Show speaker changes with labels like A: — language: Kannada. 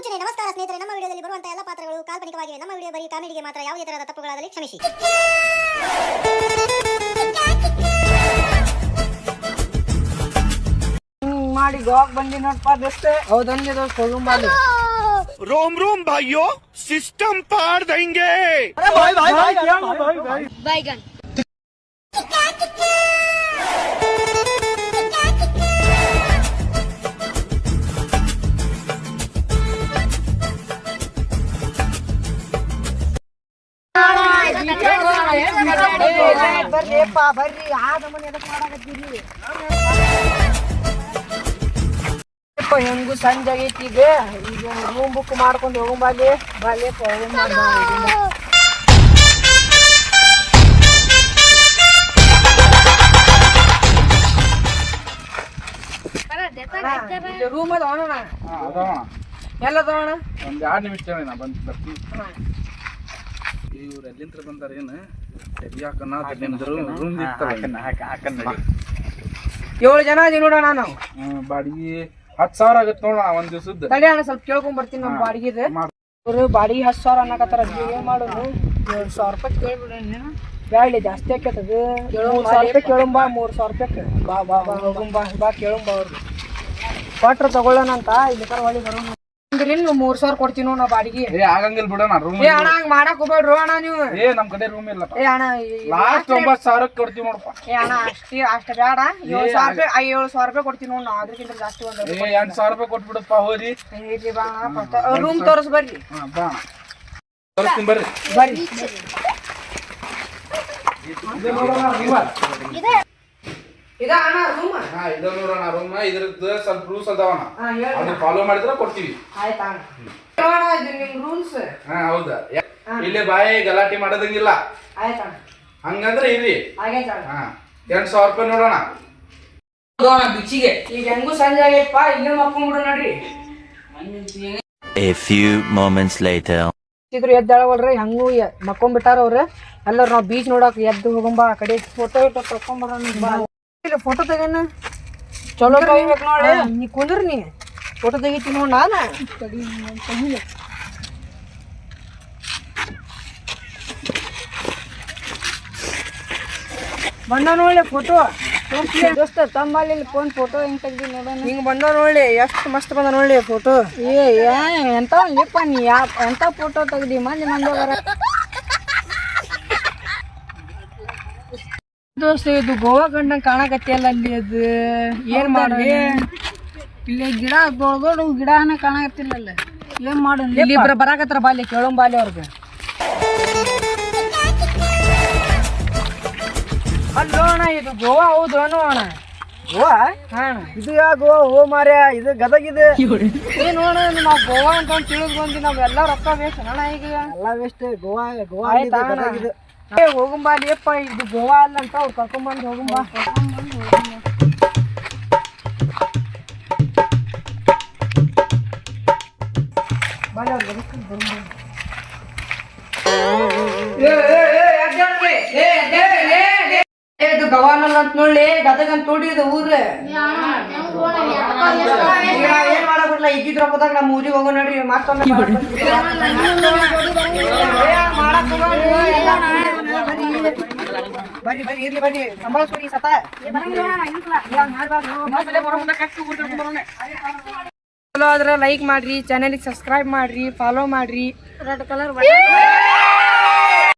A: ಸೂಚನೆ ನಮಸ್ಕಾರ ಸ್ನೇಹಿತರೆ ನಮ್ಮ ವಿಡಿಯೋದಲ್ಲಿ ಬರುವಂತಹ ಎಲ್ಲ ಪಾತ್ರಗಳು ಕಾಲ್ಪನಿಕವಾಗಿವೆ ನಮ್ಮ ವಿಡಿಯೋ ಬರೀ ಕಾಮಿಡಿಗೆ ಮಾತ್ರ ಯಾವುದೇ ತರಹದ ತಪ್ಪುಗಳಾದಲ್ಲಿ ಕ್ಷಮಿಸಿ
B: ಹಿಂಗ್ ಮಾಡಿ ಗೋವಾಕ್ ಬಂದಿ ನೋಡ್ಪ ದೋಸ್ತ ಹೌದಂಗೆ ದೋಸ್ತ ಹೋಗುಂಬಾಲಿ
C: रोम रोम भाइयों सिस्टम पार देंगे
B: ಬರ್ರಿಪ್ಪ ಬರ್ರಿ. ಆ ನಮ್ಮನೆ ಎದಕ್ ಮಾಡಾಕತ್ತೀರಿ. ಯಪ್ಪ, ಹೆಂಗು ಸಂಜೆ ಆಗೈತಿ ಈಗ? ಈಗ ರೂಮ್ ಬುಕ್ ಮಾಡ್ಕೊಂಡು ಹೋಗುಂಬಾಲಿ ಬಾಲಿಯಪ್ಪ ಹೋಗುಂಬಾಲಿ ರೂಮ್ ಅದ ಅಣ್ಣ ಎಲ್ಲ ಅದಾವಣ
D: ಒಂದ್ ಎರಡ್ ನಿಮಿಷ ಹೇಳಿ ನಾ ಬಂದ್ ಬರ್ತೀನಿ. ಇವ್ರು ಎಲ್ಲಿಂತ್ರ ಬಂದಾರ ಏನು? ಯಾಕನ್ನ ನಿಮ್ದು ರೂಮ್
B: ಏಳು ಜನ ಅದೀವಿ ನೋಡೋಣ ನಾವು.
D: ಬಾಡಿಗೆ ಹತ್ತು ಸಾವಿರ ಆಗತ್ತೆ ನೋಡ ಒಂದ್ ದಿವಸದ
B: ತಡಿ ಅಣ್ಣ ಸ್ವಲ್ಪ ಕೇಳ್ಕೊಂಡ್ ಬರ್ತೀನಿ ನಮ್ಮ ಬಾಡಿಗೆದು. ಇವರು ಬಾಡಿಗೆ ಹತ್ತು ಸಾವಿರ ಅನ್ನಕತ್ತಾರ. ಏನು ಮಾಡೋದು? ಏಳು ಸಾವಿರ ರೂಪಾಯಿ ಕೇಳ್ಬಿಡ ಬ್ಯಾಳಿ ಜಾಸ್ತಿ ಆಕೈತದ. ಮೂರು ಸಾವಿರ ರೂಪಾಯಿ ಕೇಳುಂಬಾ ಮೂರ್ ಸಾವಿರ ರೂಪಾಯಿ ಬಾ ಬಾ ಬಾ ಹೋಗುಂಬ ಬಾ ಕೇಳುಂಬ ಅವ್ರು. ಕೊಟ್ರ ತಗೊಳ್ಳೋಣ ಅಂತ. ಇಲ್ಲಿ ಹೊಳಿ ಬರೋಣ ಅಂದ್ರೆ ಮೂರ್ ಸಾವಿರ ಕೊಡ್ತೀನಿ ನೋಡ್ ನಾ ಬಾಡಿಗೆ.
D: ಏ ಆಗಂಗಿಲ್ಲ ಬಿಡೋಣ ರೂಮ್
B: ಏ ಅಣ್ಣ ಹಂಗ್ ಮಾಡಕ್ ಹೋಗ್ಬೇಡ್ರು ಅಣ್ಣ ನೀವು.
D: ಏ ನಮ್ ಕಡೆ ರೂಮ್ ಇಲ್ಲ
B: ಏ ಅಣ್ಣ ಈ-
D: ಲಾಸ್ಟ್ ಒಂಬತ್ತು ಸಾವಿರಕ್ಕೆ ಕೊಡ್ತೀವಿ ನೋಡಪ್ಪ.
B: ಏ ಅಣ್ಣ ಅಷ್ಟೇ ಅಷ್ಟ ಬೇಡ. ಏಳು ಸಾವಿರ ರೂಪಾಯಿ ಐ ಏಳು ಸಾವಿರ ರೂಪಾಯಿ ಕೊಡ್ತೀನಿ ನೋಡ್ ನಾ ಅದ್ರಕ್ಕಿಂತ ಜಾಸ್ತಿ ಒಂದು
D: ಏ ಎಂಟು ಸಾವಿರ ರೂಪಾಯಿ ಕೊಟ್ಬಿಡಪ್ಪ ಹೋರಿ
B: ಇರ್ಲಿ ಬಾ ಅಣ್ಣ ರೂಮ್ ತೋರಿಸ್ ಬರ್ರಿ.
D: ಹಾ ಬಾ. ತೋರಿಸ್ತೀನಿ ಬರ್ರಿ.
B: ಬರ್ರಿ.
D: ಇದು ನೋಡೋಣ
B: ಅಣ್ಣ? ರೂಮ್
D: ಹಾ ಇದು ನೋಡೋಣ ರೂಮ್ ಇದ್ರದ್ದು ಸ್ವಲ್ಪ ರೂಲ್ಸ್ ಅದಾವಣ
B: ಹಾ ಹೇಳ್
D: ಫಾಲೋ ಮಾಡಿದ್ರೆ ಕೊಡ್ತೀವಿ.
B: ಆಯ್ತಾ ಅಣ್ಣ? ಇದು ನಿಮ್ ರೂಲ್ಸ್
D: ಹಾ ಹೌದಾ? ಇಲ್ಲಿ ಬಾಯಿ ಗಲಾಟೆ ಮಾಡೋದಂಗಿಲ್ಲ.
B: ಆಯ್ತಾ
D: ಹಂಗಂದ್ರೆ ಇಲ್ಲಿ
B: ಆಗೈತಾ
D: ಹಾ ಎಂಟು ಸಾವಿರ ರೂಪಾಯಿ ನೋಡೋಣ.
B: ಬಿಚ್ಚಿಗೆ. ಈಗ ಹೆಂಗೂ ಸಂಜೆ ಆಗೈತಪ್ಪ ಇಲ್ಲೇ ಮಕ್ಕೊಂಡ್ಬಿಡು ನೋಡ್ರಿ.
E: A few moments later.
B: ಇದ್ರು ಎದ್ದಾಳವಲ್ರಿ ಹಂಗೂ ಮಕ್ಕೊಂಡ್ಬಿಟ್ಟಾರ ಅವ್ರು. ಎಲ್ಲರೂ ನಾವು ಬೀಚ್ ನೋಡಕ್ ಎದ್ದು ಹೋಗಂಬ ಆ ಕಡೆ ಫೋಟೋ ಇಟ್ಟು ತಕೊಂಬರೋಣ ಇಲ್ಲ ಫೋಟೋ ತೆಗೇನ? ಚಲೋ ತೆಗಿಬೇಕು ನೋಡಿ. ನೀ ಕುಂದ್ರಿ ನೀ. ಫೋಟೋ ತೆಗಿತೀನಿ ನೋಡಿ ನಾನು. ಬಂದ ನೋಡಿ ಫೋಟೋ ದೋಸ್ತ ತಮ್ಮಲ್ಲಿ ಫೋನ್ ಫೋಟೋ ಹೆಂಗ್ ತೆಗ್ದಿ ನೋಡೋಣ. ಹಿಂಗ್ ಬಂದ ನೋಡ್ಲಿ ಎಷ್ಟು ಮಸ್ತ್ ಬಂದ ನೋಡ್ಲಿ ಫೋಟೋ ಏ ಎಂತ ಲಿಪ್ಪ ನೀ ಯಾ ಎಂತ ಫೋಟೋ ತೆಗ್ದಿ? ಮಂದಿ ಮಂದೋಗರ ದೋಸ್ತ ಇದು ಗೋವಾ ಗಂಡ ಕಾಣಕತ್ತಿಯಲ್ಲ ಅಲ್ಲಿ ಅದು? ಏನ್ ಮಾಡಿ ಇಲ್ಲಿ ಗಿಡ ದೊಡ್ಡ ದೊಡ್ಡ ಗಿಡನ ಕಾಣಕತ್ತಿಲ್ಲ ಏನ್ ಮಾಡು ಇಲ್ಲಿ ಇಬ್ರು ಬರಾಕತ್ತಾರ ಬಾಲಿ ಕೇಳೋಂ ಬಾಲಿ ಅವ್ರಿಗೆ. ಅಲ್ಲೋಣ ಅಣ್ಣ ಇದು ಗೋವಾ ಹೌದು ಅಣ್ಣು ಅಣ್ಣ. ಗೋವಾ? ಹಾ ಇದು ಯಾ ಗೋವಾ ಹೋ ಮಾರ್ಯ ಇದು ಏನು ನೋಡ ನಾವು ಗೋವಾ ಅಂತ ತಿಳಿದು ಬಂದಿ ನಾವ್ ಎಲ್ಲಾ ರೊಕ್ಕ ವೇಸ್ಟ್ ಅಣ್ಣ ಈಗ. ಎಲ್ಲ ವೇಸ್ಟ್ ಗೋವಾ ಗೋವಾ ಹೋಗುಂಬಾ ಅಪ್ಪ ಇದು ಗೋವಾ ಅಲ್ಲ ಅಂತ ಅವ್ರು ಕರ್ಕೊಂಬಂದು ಹೋಗುಂಬಾ ಬಾಲಿ ಅವ್ರು ಗದಗ್ಸ್ಕೊಂಡ್ ಬರುಂಬಾ. ಏ, ಏ, ಏ, ಎದ್ದೇಳ್ರಿ. ಏ, ಎದ್ದೇಳ್ರಿ, ಲೇ, ಲೇ. ಏ, ಇದು ಗವಾನಲ್ಲ ಅಂತ ನೋಡಿ ಗದಗ ಅಂತ ನೋಡಿ ಇದು ಊರು ಈಗ ಏನ್ ಮಾಡಬಿಡ್ಲ ಇದ್ದಿದ್ ರೊಕ್ಕದಾಗ ನಮ್ಮ ಊರಿಗೆ ಹೋಗೋ ನೋಡ್ರಿ ಮತ್ತೊಮ್ಮೆ ಮಾಡಕ್ ಬರ್ರಿ ಬರ್ರಿ ಇರ್ಲಿ ಬರ್ರಿ ಸಂಭಾಳಿಸ್ಕೊಡಿ ಈ ಸತ. ಚಲೋ ಆದ್ರೆ ಲೈಕ್ ಮಾಡ್ರಿ ಚಾನೆಲ್ಗೆ ಸಬ್ಸ್ಕ್ರೈಬ್ ಮಾಡ್ರಿ ಫಾಲೋ ಮಾಡ್ರಿ. Red colour